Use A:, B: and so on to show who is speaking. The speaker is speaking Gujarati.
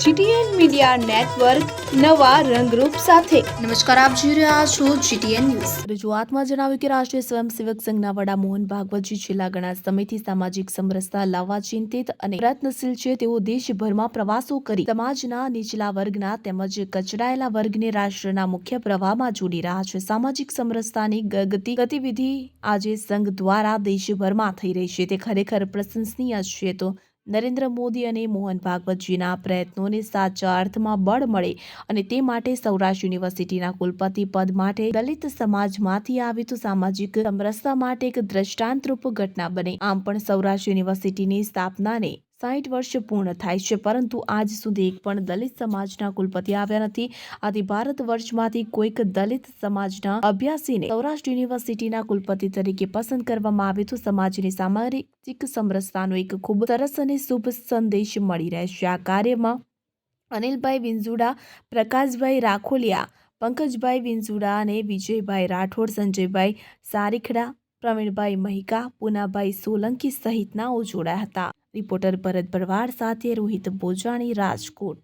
A: જીટીએન મીડિયા નેટવર્ક નવા રંગરૂપ સાથે.
B: નમસ્કાર આપ જોઈ રહ્યા છો જીટીએન ન્યૂઝ.
C: રજૂઆતમાં જણાવ્યું કે રાષ્ટ્રીય સ્વયંસેવક સંઘના વડા મોહન ભાગવતજી છેલ્લા ઘણા સમયથી સામાજિક સમરસતા લાવવા ચિંતિત અને પ્રયત્નશીલ છે. તેઓ દેશભરમાં પ્રવાસો કરી સમાજના નીચલા વર્ગના તેમજ કચડાયેલા વર્ગને રાષ્ટ્રના મુખ્ય પ્રવાહમાં જોડી રહ્યા છે. સામાજિક સમરસતાની ગતિ ગતિવિધિ આજે સંઘ દ્વારા દેશભરમાં થઈ રહી છે. તે ખરેખર પ્રશંસનીય છે તો નરેન્દ્ર મોદી અને મોહન ભાગવતજીના પ્રયત્નોને સાચા અર્થમાં બળ મળે અને તે માટે સૌરાષ્ટ્ર યુનિવર્સિટીના કુલપતિ પદ માટે દલિત સમાજમાંથી આવી તો સામાજિક સમરસતા માટે એક દ્રષ્ટાંતરૂપ ઘટના બને. આમ પણ સૌરાષ્ટ્ર યુનિવર્સિટીની સ્થાપનાને સાઠ વર્ષ પૂર્ણ થાય છે, પરંતુ આજ સુધી એક પણ દલિત સમાજના કુલપતિ આવ્યા નથી. આથી ભારત વર્ષમાંથી કોઈક દલિત સમાજના અભ્યાસીને સૌરાષ્ટ્ર યુનિવર્સિટીના કુલપતિ તરીકે પસંદ કરવામાં આવે તો સમાજની સામાજિક સમરસતાનો એક ખૂબ સરસ અને શુભ સંદેશ મળી રહેશે. આ કાર્યમાં અનિલભાઈ વિંઝુડા, પ્રકાશભાઈ રાખોલિયા, પંકજભાઈ વિંઝુડા અને વિજયભાઈ રાઠોડ, સંજયભાઈ સારીખડા, પ્રવીણભાઈ મહિકા, પૂનાભાઈ સોલંકી સહિતનાઓ જોડાયા હતા. રિપોર્ટર ભરત ભરવાડ સાથે રોહિત બોજાણી રાજકોટ.